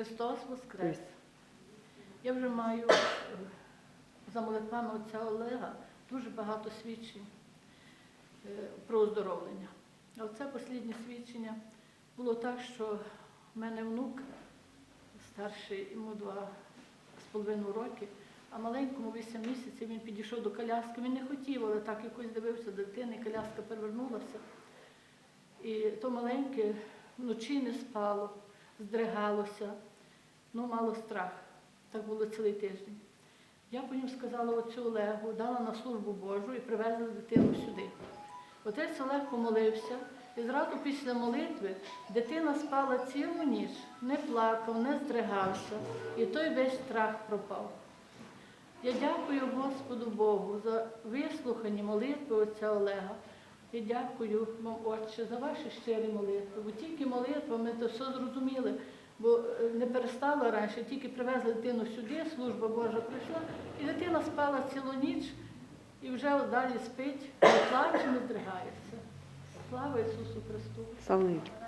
Христос Воскрес! Я вже маю е, за молитвами отця Олега дуже багато свідчень е, про оздоровлення. А оце останнє свідчення було так, що в мене внук старший, йому два з половиною роки, а маленькому 8 місяців він підійшов до коляски. Він не хотів, але так якось дивився дитини, коляска перевернулася. І то маленьке вночі не спало, здригалося, ну мало страх. Так було цілий тиждень. Я потім сказала отцю Олегу, дала на службу Божу і привезла дитину сюди. Отець Олег помолився, і зразу після молитви дитина спала цілу ніч, не плакав, не здригався, і той весь страх пропав. Я дякую Господу Богу за вислухані молитви отця Олега. Я дякую вам, Отче, за ваші щирі молитви. Бо тільки молитвами то все зрозуміли, бо е, не перестала раніше, тільки привезли дитину сюди, служба Божа прийшла, і дитина спала цілу ніч і вже далі спить, не плаче, не здригається. Слава Ісусу Христу!